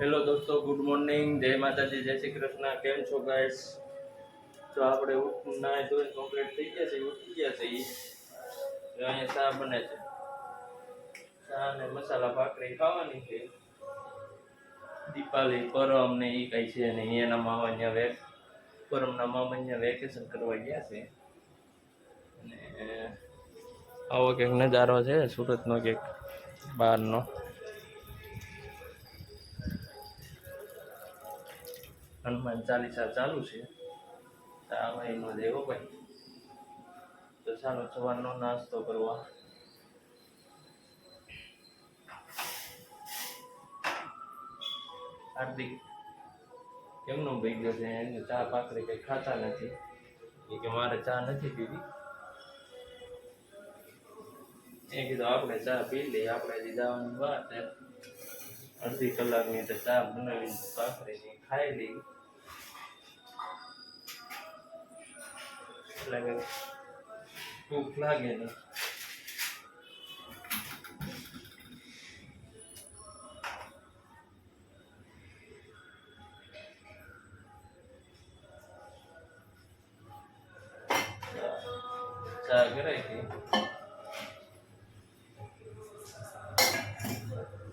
Hello દોસ્તો, good morning. જય માતાજી, જય શ્રી કૃષ્ણ. કેમ છો ગાઈસ તો આપણે નાય ધોઈને કમ્પ્લીટ થઈ ગયા છે ઉઠી ગયા છે. અહીંયા ચા બને છે. ચા ને મસાલા ભાખરી ખાવાની છે. દીપાલી પરમ ને એ કઈ છે ને એના મામા અહીંયા વેક, પરમના મામા અહીંયા વેકેશન કરવા ગયા છે. અને, આવો કંઈક નજારો છે, સુરતનો કંઈક બહારનો. હનુમાન ચાલીસા ચાલુ છે. એનો દેવો ભાઈ. તો ચાલો સવારનો નાસ્તો કરવા. હાર્દિક, કેમનો ભાઈ ગયો છે? એને ચા પાકરી કઈ ખાતા નથી. એ કે મારે ચા નથી પીવી એ કીધું આપણે ચા પી લઈએ, આપણે હજી જવાની વાત અડધી કલાકની તો ચા બનાવીને પાકરીની ખાઈ લઈ કે ભૂખ લાગે નહીં ચા કરાય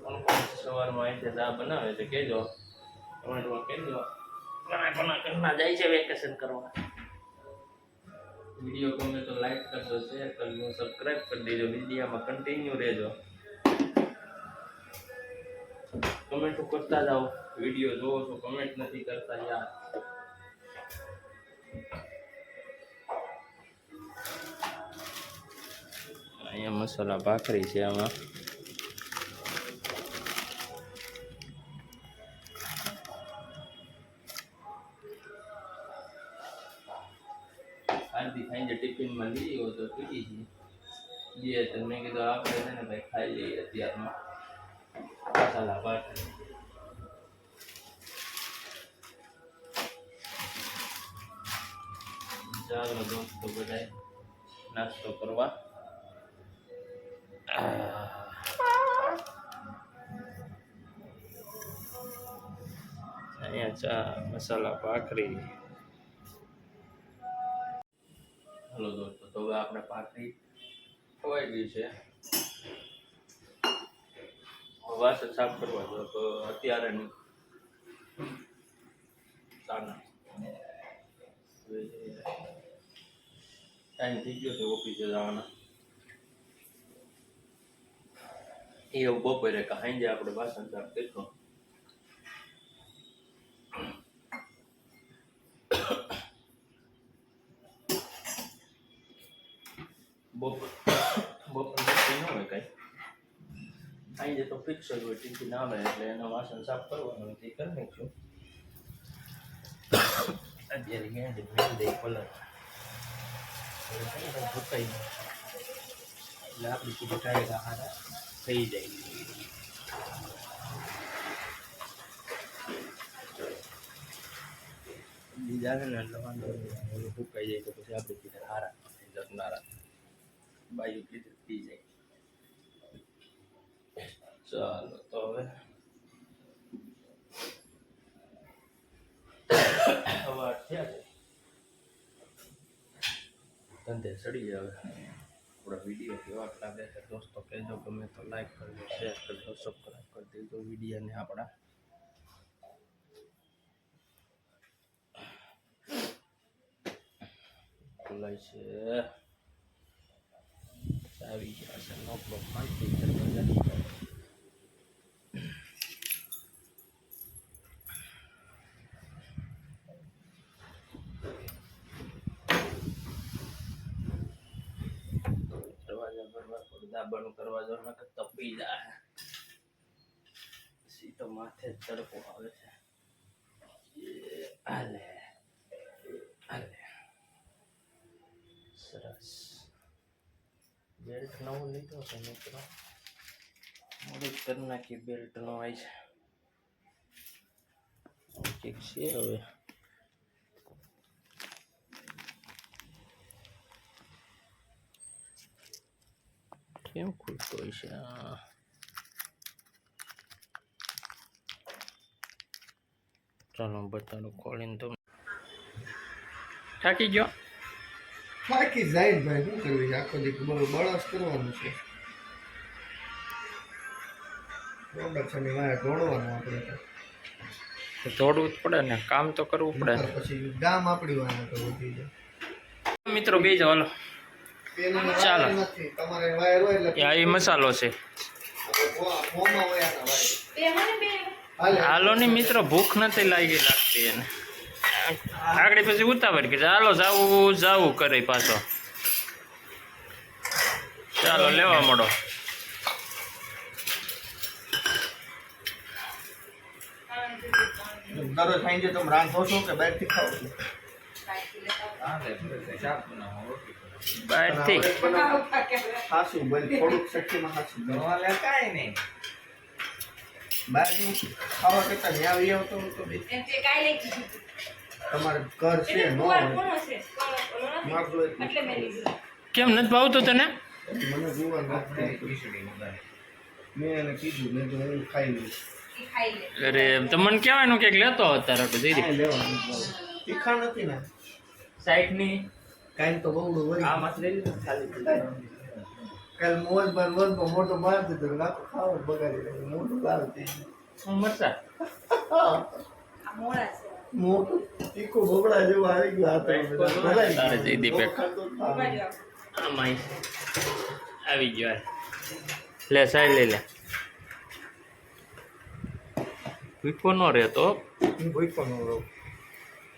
કોણ સવારમાં? અહીંથી ચા બનાવે છે. કહેજો. કમેન્ટમાં કહેજો. ઘણા ઘરના જાય છે વેકેશન કરવા વીડિયો ગમે તો લાઈક કરજો શેર કરજો સબસ્ક્રાઇબ કરી દેજો વિડીયોમાં કન્ટિન્યુ રહેજો. કમેન્ટો કરતા જાઓ, વીડિયો જોવો છો કમેન્ટ નથી કરતા યાર. અહીંયા મસાલા ભાખરી છે આમાં. બે તો મેં કીધું આપણે છે ને ભાઈ ખાઈ લઈએ અત્યારમાં મસાલા ભાખરી ચાલો દોસ્તો બધાય નાસ્તો કરવા અહીંયા ચા મસાલા ભાખરી હલો દોસ્તો તો હવે આપણે ભાખરી ખવાઈ ગઈ છે. વાસણ સાફ કરવા દો, તો અત્યારે નહીં ચાના ટાઈમ થઈ ગયો છે ઓફિસે જવાના. એ હવે બપોરે કે સાંજે આપણે વાસણ સાફ કરીશું. બપોર બપોર નક્કી ન હોય કાંઈ સાંજે તો ફિક્સ હોય ના આવે એટલે એના વાસણ સાફ કરવાનું તે કરી નાખશું. અત્યારે ગેંડી મેંદી પલર ભૂકાઈ એટલે આપણી સુધી ટાયરા હારા થઈ જાય. બીજા છે ને, એટલે વાંધો જાય તો પછી આપણે કીધે હારા જતનારા બાયુ કીધે પી જાય. ચાલો, તો હવે સવાર થયા ધંધે ચડી હવે. આપણા વીડિયો કેવા લાગે છે, દોસ્તો કહેજો ગમે તો લાઈક કરજો શેર કરજો સબસ્ક્રાઈબ કરી દેજો વિડીયોને આપણા. ખુલાય છે. આવી ગયા છે, નોકરો શાંતિ દાબાનું કરવા જો નકર તપી જાય. પછી તો માથે તડકો આવે છે. આલે હાલે. સરસ. બેલ્ટ નવો લીધો છે મિત્રો. મોડું કરી નાખી બેલ્ટ નો આવી છે ઠીક છે હવે. કેમ ખુલતો હોય છે ચાલો હું બધાનું ખોલીને થાકી ગયો થાકી જાય ભાઈ શું કરવી છે આખો દી બરોબર બળસ કરવાનું છે પ્રોડક્શનની દોડવાનું આપણે દોડવું જ પડે ને કામ તો કરવું પડે. પછી ગામ આપણી જાય મિત્રો બેજો હાલો. પેલીને ચાલો. વાયર નથી. તમારે વાયર હોય એટલે એ મસાલો છે. હાલે. હાલો ની મિત્રો ભૂખ નથી લાગી લાગતી એને. આગળ પછી ઉતાવળ કે ચાલો જાવું જાવું કરે પાછો. ચાલો લેવા મળો. દરરોજ સાંજે તમે રાંધો છો કે બહારથી ખાવ છો? બહારથી હાસું બને થોડુંક શક્તિમાં. બહારનું ખાવા કરતાં ત્યાં આવી આવતો તો તમારે ઘર છે ન કેમ નથી ભાવતો તને? મને જોવા મેં એને કીધું મેં તો હું ખાઈ લઈશ અરે તમને મને કહેવાનું કે લેતો અત્યારે તો જઈ નથી તીખા નથી ને? સાઈડની કાંઈ તો બહુ વળી આ મત ખાલી કાલ મોજ પર મોજ બાર મોટો માર દીધો નાખો ખાવ બગાડી દે મોટું બહાર થઈ. હું મરચા મોટું તીખું ભોગળા જેવું આવી ગયું આ તારે આવી ગયો. લે સાઈ લઈ લે. ભૂખો નો રહેતો. હું નો રહું.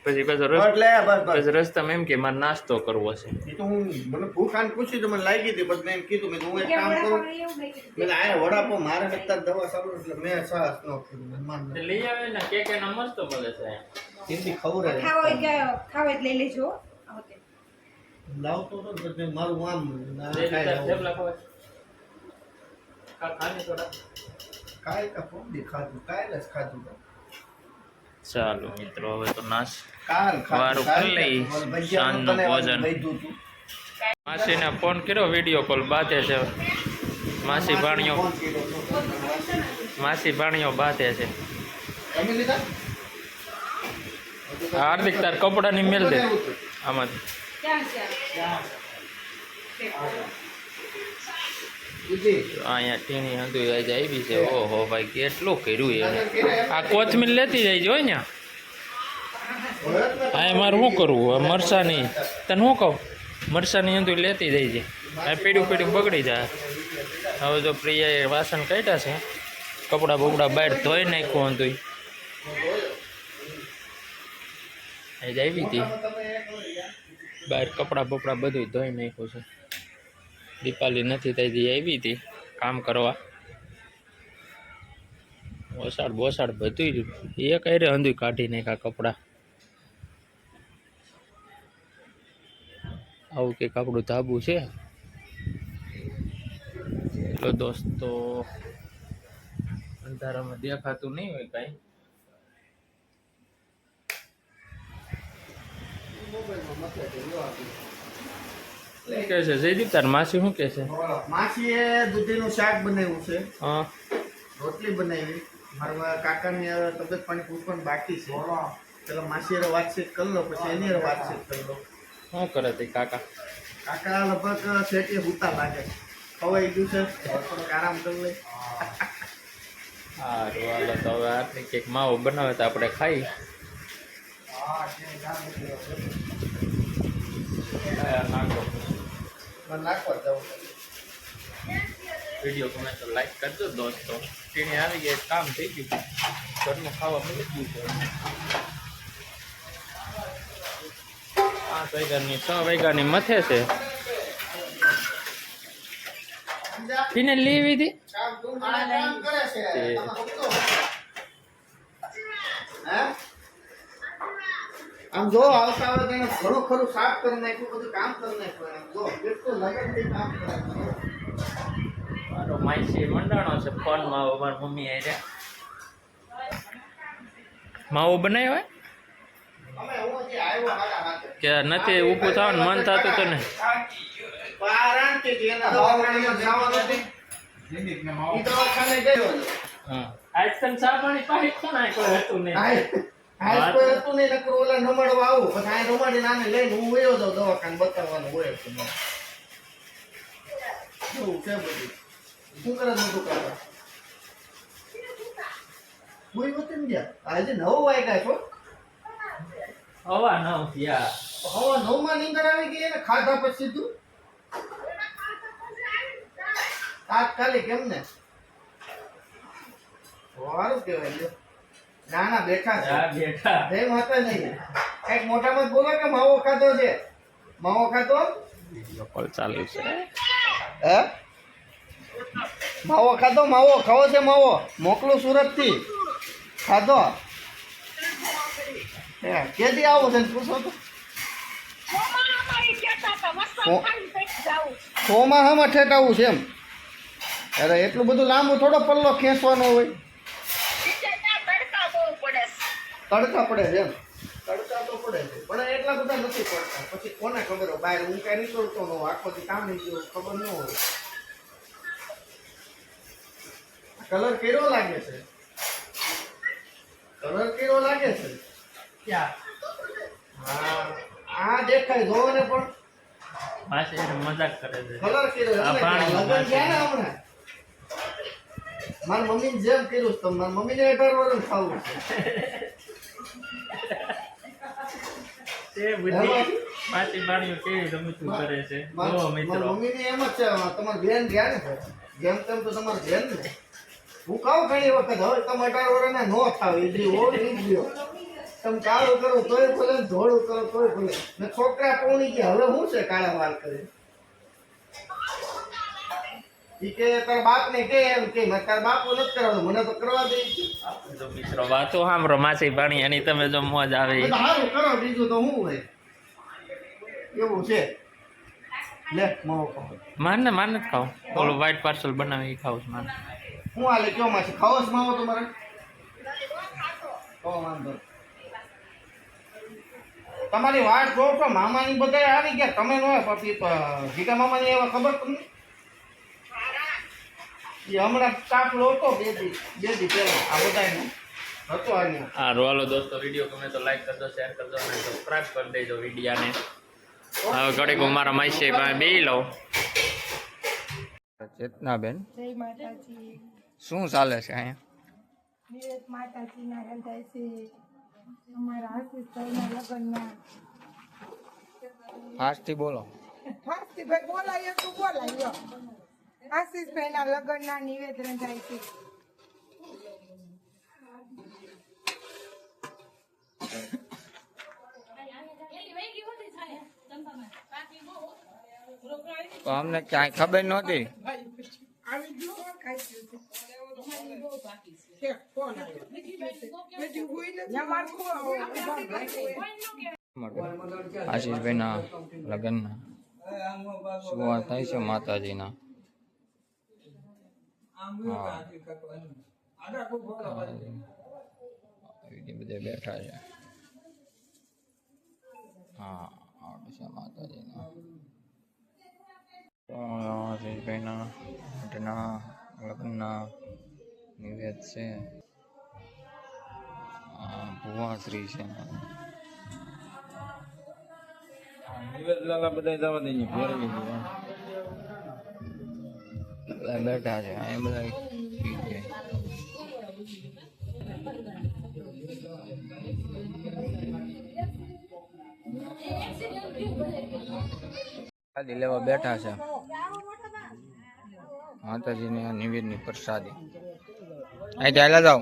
પછી પાછો બસ રસ્તો લે, બસ, બસ. પછી રસ્તામાં એમ કે મારે નાસ્તો કરવો છે એ તો હું મને ભૂખ આને પૂછી તો મને લાગી હતી બસ મેં એમ કીધું મેં હું એક કામ કરું મેં આ વડાપો મારે અત્યારે દવા સારું એટલે મેં સાસ ન કર્યું લઈ આવે ને કે એના મસ્ત મળે છે લાવતો તો ને પછી મારું આમ ના લઈ ખાઈ લીધા લઉં. થેપલા ખવાય? ખા ખાની થોડા કાય કા પોડી ખાધું કાંઈ જ ખાધું તો. ચાલો મિત્રો હવે તો નાશ વારું કરી લઈ. સાંજનું ભોજન. માસી ને માસીને ફોન કર્યો વીડિયો કોલ બાતે છે. માસી ભાણિયો. માસી ભાણિયો બાતે છે. હાર્દિક તાર કપડાની મેલ દે. આમાંથી અહીંયા ટીણી હંધુઈ આજે આવી છે. ઓહો ભાઈ, કેટલું કર્યું એને. આ કોથમીર લેતી જાય હોય ને આ મારે શું કરવું? મરસાની, તને શું કહું? મરસાની હંધુઈ લેતી જાય છે આ પીડ્યું પીડ્યું બગડી જાય. હવે જો પ્રિયાએ વાસણ કાઢ્યા છે, કપડાં બપડા બહાર ધોઈ નાખ્યું હંધુઈ એ જ આવી હતી. બહાર કપડાં બપડા બધું ધોઈ નાખ્યું છે. દીપાલી નથી ત્યાંથી આવી હતી કામ કરવા. ઓસાડ બોસાડ બધું એ કઈ રે અંધું કાઢી નાખ્યા કપડાં. આવું કંઈક આપણું ધાબુ છે. એટલો દોસ્તો. અંધારામાં દેખાતું નહીં હોય કાંઈ. શું કહે છે? જયદીપ તાર માસી શું કહે છે? માસીએ દૂધીનું શાક બનાવ્યું છે. હા. રોટલી બનાવી. મારા કાકાની તબિયત પાણી પૂછવાનું બાકી છે. પેલા માસી હારે વાતચીત કરી લો પછી એની હારે વાતચીત કરી લો. શું કરે તે કાકા? કાકા લગભગ શેઠે હુતા લાગે. ખવાઈ ગયું છે. થોડોક આરામ કરી લે. હાલો તો હવે આટલી કંઈક માવો બનાવે તો આપણે ખાઈ. નાખો. મને નાખવા જવું વીડિયો ગમે તો લાઈક કરજો દોસ્તો. ટીણી આવી ગયા કામ થઈ ગયું. ઘરનું ખાવા મળી ગયું છે. પાંચ વાગ્યાની છ વાગ્યાની મથે છે. ટીને લેવી હતી કામ કરે છે. હે? આમ જો આવતા આવે તેને ઘણું ખરું સાફ કરી નાખ્યું બધું કામ કરી નાખ્યું જો કેટલું લગનથી કામ કરે મારો માઈસી મંડાણો છે ફોનમાં મારી મમ્મી આરે માવો બનાવ્યો હોય. કે નથી ઊભું થવાનું મન થતું તો ને. દવાખાને ગયો હા. આજ તને પાણી કોણ હતું નહીં હાલ કોઈ હતું નહીં નકર ઓલા રમાડવા આવું. પછી આ રમાડી નાને લઈને હું વયો જાઉં દવાખાને બતાવવાનું હોય. છે બધું? શું કરે કાકા? કોઈ ગયા? આજે નવ વાગ્યા છો? હવા નવ થયા. હવા નવમાં નીંદર આવી ગઈ એને ખાધા પછી સીધું? તાત્કાલિક કેમ ને સારું કહેવાય. ના ના બેઠા છે બેઠા જય માતાજી કંઈક મોટામાં બોલો કે માવો ખાધો છે? માવો ખાધો? વીડિયો કોલ ચાલુ છે. હે? માવો ખાધો? માવો ખાવો છે માવો? મોકલું સુરતથી ખાધો? હે કેદી આવો છે પૂછો તો. સોમાં હમ અઠેટાવું છે એમ. અરે એટલું બધું લાંબુ થોડો પલ્લો ખેંચવાનો હોય. તડકા પડે છે એમ. તડકા તો પડે છે પણ એટલા બધા નથી પડતા. પછી કોને ખબર હોય? બહાર હું ક્યાંય નીકળતો ન હોય. આખો કામ નહીં ગયો ખબર ન હોય. કલર કેવો લાગે છે? કલર કેવો લાગે છે? ક્યાં? હા આ દેખાય જોવો ને પણ. માસે મજાક કરે છે. કલર કેવો આ પાણી લગ્ન ગયા ને હમણાં? મારી મમ્મીને જેમ કર્યું છે મારી મમ્મીને અઢાર વર્ષ ખાવું છે. તે બુદ્ધિ પાછી પાણીઓ કેવી રમતું કરે છે? જો મિત્રો. મમ્મીને એમ જ છે તમારે બેન ગયા ને જેમ તેમ તો તમારે બેન ને. હું કહું ઘણી વખત હવે તમે અઢાર વર્ષના નો થાવ દી હો નીકળ્યો તમે કાળું કરો તોય ભલે ધોળું કરો તોય ભલે. ને છોકરા પોણી ગયા હવે શું છે કાળા વાળ કરે ઈ કે તારા બાપ ને કે એમ કે મારે તારા બાપુ નથી કરાવતો મને તો કરવા દે છે. જો મિત્રો વાતો સાંભળો માછી પાણી એની તમે જો મોજ આવે. તો કરો બીજું તો શું હોય. એવું છે. લે માવો ખાઓ. માર ને માર ઓલું વ્હાઈટ પાર્સલ બનાવી ખાવ ખાવું છે મારે. હું હાલે કયો માં ખાવો છે માવો તમારે? તો વાંધો તમારી વાત જોઉં છો મામાની બધા આવી ગયા. તમે નો પછી ગીતા મામાની એવા ખબર તમને? એ હમણાં કાફલો હતો બે દી બે દી પહેલા. આ બધાનો હતો અહીંયા હા રોલો દોસ્તો વીડિયો ગમે તો લાઈક કરજો શેર કરજો અને સબસ્ક્રાઇબ કરી દેજો વિડીયાને. હવે ઘડીક હું મારા માસી પાસે બે લઉં. ચેતનાબેન જય માતાજી. શું ચાલે છે અહીંયા? નિવેદ માતાજીના હૃદય છે. અમારા આશીષભાઈના લગ્નના. ફાસ્ટથી બોલો. ફાસ્ટી ભાઈ બોલાય તો બોલાય આશીષભાઈના લગ્નના નિવેદન થાય છે તો અમને ક્યાંય ખબર નહોતી આવી ગયો ખાઈ ગયું છે કોણ આવ્યો? બીજું કોઈ નથી. અમારે કોણ? આશીષભાઈના લગ્નના શરૂઆત થાય છે માતાજીના હા એવી બધે બેઠા છે. હા આવડે છે માતાજીના. તો આશીષભાઈના લગ્નના નિવેદ છે. ભુવાશ્રી છે. બધા બેઠા છે અહીં બધા બેઠા છે. પ્રસાદી લેવા બેઠા છે. માતાજીની નિવેદની પ્રસાદી. અહીં ચાલ્યા જાઓ.